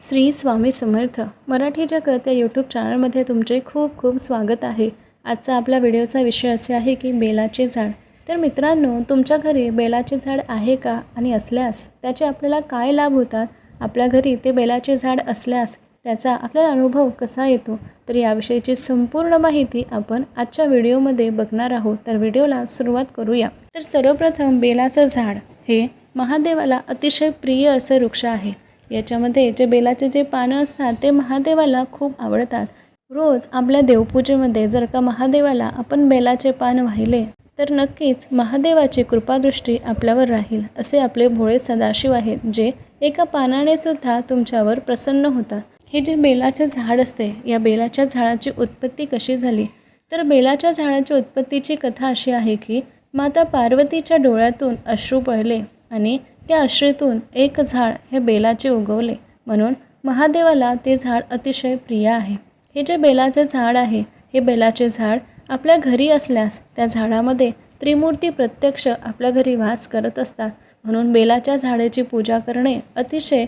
श्री स्वामी समर्थ. मराठी जगत या यूट्यूब चॅनलमध्ये तुमचे खूप खूप स्वागत आहे. आजचा आपला व्हिडिओचा विषय असे आहे की बेलाचे झाड. तर मित्रांनो तुमच्या घरी बेलाचे झाड आहे का आणि असल्यास? त्याचे आपल्याला काय लाभ होतात? आपल्या घरी ते बेलाचे झाड असल्यास त्याचा आपल्याला अनुभव कसा येतो? तर याविषयीची संपूर्ण माहिती आपण आजच्या व्हिडिओमध्ये बघणार आहोत. तर व्हिडिओला सुरुवात करूया. तर सर्वप्रथम बेलाचं झाड हे महादेवाला अतिशय प्रिय असं वृक्ष आहे. याच्यामध्ये जे बेलाचे जे पानं असतात ते महादेवाला खूप आवडतात. रोज आपल्या देवपूजेमध्ये जर का महादेवाला आपण बेलाचे पान वाहिले तर नक्कीच महादेवाची कृपादृष्टी आपल्यावर राहील असे आपले भोळे सदाशिव आहेत जे एका पानाने सुद्धा तुमच्यावर प्रसन्न होतात. हे जे बेलाचे झाड असते या बेलाच्या झाडाची उत्पत्ती कशी झाली? तर बेलाच्या झाडाच्या उत्पत्तीची कथा अशी आहे की माता पार्वतीच्या डोळ्यातून अश्रू पडले आणि त्या आश्रीतून एक झाड हे बेलाचे उगवले. म्हणून महादेवाला ते झाड अतिशय प्रिय आहे. हे जे बेलाचे झाड आहे हे बेलाचे झाड आपल्या घरी असल्यास त्या झाडामध्ये त्रिमूर्ती प्रत्यक्ष आपल्या घरी वास करत असतात. म्हणून बेलाच्या झाडाची पूजा करणे अतिशय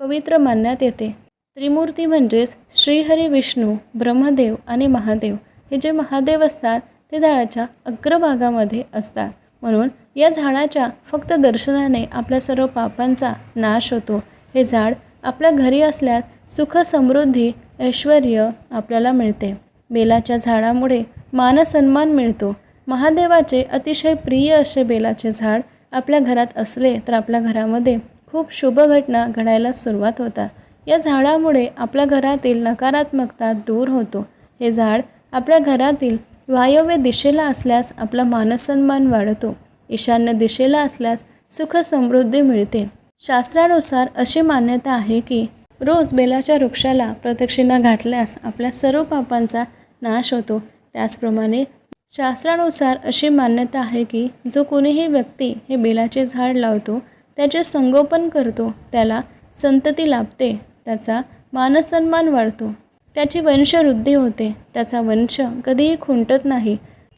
पवित्र मानण्यात येते. त्रिमूर्ती म्हणजेच श्रीहरी विष्णू ब्रह्मदेव आणि महादेव. हे जे महादेव असतात ते झाडाच्या अग्रभागामध्ये असतात. म्हणून या झाडाच्या फक्त दर्शनाने आपल्या सर्व पापांचा नाश होतो. हे झाड आपल्या घरी असल्यास सुख समृद्धी ऐश्वर आपल्याला मिळते. बेलाच्या झाडामुळे मानसन्मान मिळतो. महादेवाचे अतिशय प्रिय असे बेलाचे झाड आपल्या घरात असले तर आपल्या घरामध्ये खूप शुभ घटना घडायला सुरुवात होतात. या झाडामुळे आपल्या घरातील नकारात्मकता दूर होतो. हे झाड आपल्या घरातील वायव्य दिशेला असल्यास आपला मानसन्मान वाढतो. ईशान्य दिशेला असल्यास सुख समृद्धी मिळते. शास्त्रानुसार अशी मान्यता आहे की रोज बेलाच्या वृक्षाला प्रदक्षिणा घातल्यास आपल्या सर्व पापांचा नाश होतो. त्याचप्रमाणे शास्त्रानुसार अशी मान्यता आहे की जो कोणीही व्यक्ती हे बेलाचे झाड लावतो त्याचे संगोपन करतो त्याला संतती लाभते त्याचा मानसन्मान वाढतो. त्याची वंशवृद्धी होते. त्याचा वंश कधीही खुंटत नाही.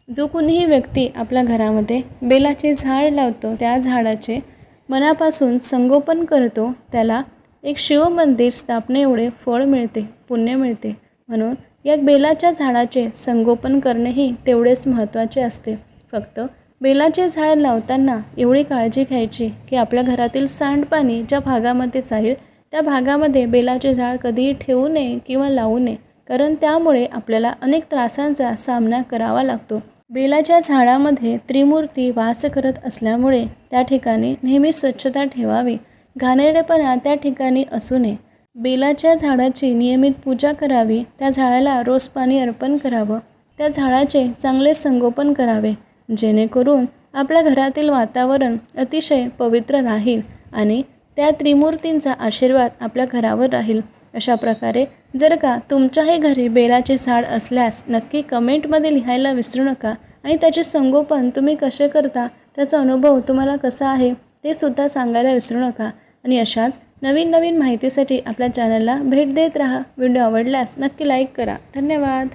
जो कुणीही व्यक्ती आपल्या घरामध्ये बेलाचे झाड लावतो त्या झाडाचे मनापासून संगोपन करतो त्याला एक शिवमंदिर स्थापने एवढे फळ मिळते पुण्य मिळते. म्हणून या बेलाच्या झाडाचे संगोपन करणेही तेवढेच महत्त्वाचे असते. फक्त बेलाचे झाड लावताना एवढी काळजी घ्यायची की आपल्या घरातील सांडपाणी ज्या भागामध्ये जाईल त्या भागामध्ये बेलाचे झाड कधीही ठेवू नये किंवा लावू नये कारण त्यामुळे आपल्याला अनेक त्रासांचा सामना करावा लागतो. बेलाच्या झाडामध्ये त्रिमूर्ती वास करत असल्यामुळे त्या ठिकाणी नेहमी स्वच्छता ठेवावी. घाणेरडेपणा त्या ठिकाणी असू नये. बेलाच्या झाडाची नियमित पूजा करावी त्या झाडाला रोज पाणी अर्पण करावं त्या झाडाचे चांगले संगोपन करावे जेणेकरून आपल्या घरातील वातावरण अतिशय पवित्र राहील आणि त्या त्रिमूर्तींचा आशीर्वाद आपल्या घरावर राहील. अशा प्रकारे जर का तुमच्याही घरी बेलाचे झाड असल्यास नक्की कमेंटमध्ये लिहायला विसरू नका आणि त्याचे संगोपन तुम्ही कसे करता त्याचा अनुभव तुम्हाला कसा आहे ते सुद्धा सांगायला विसरू नका. आणि अशाच नवीन नवीन माहितीसाठी आपल्या चॅनलला भेट देत राहा. व्हिडिओ आवडल्यास नक्की लाईक करा. धन्यवाद.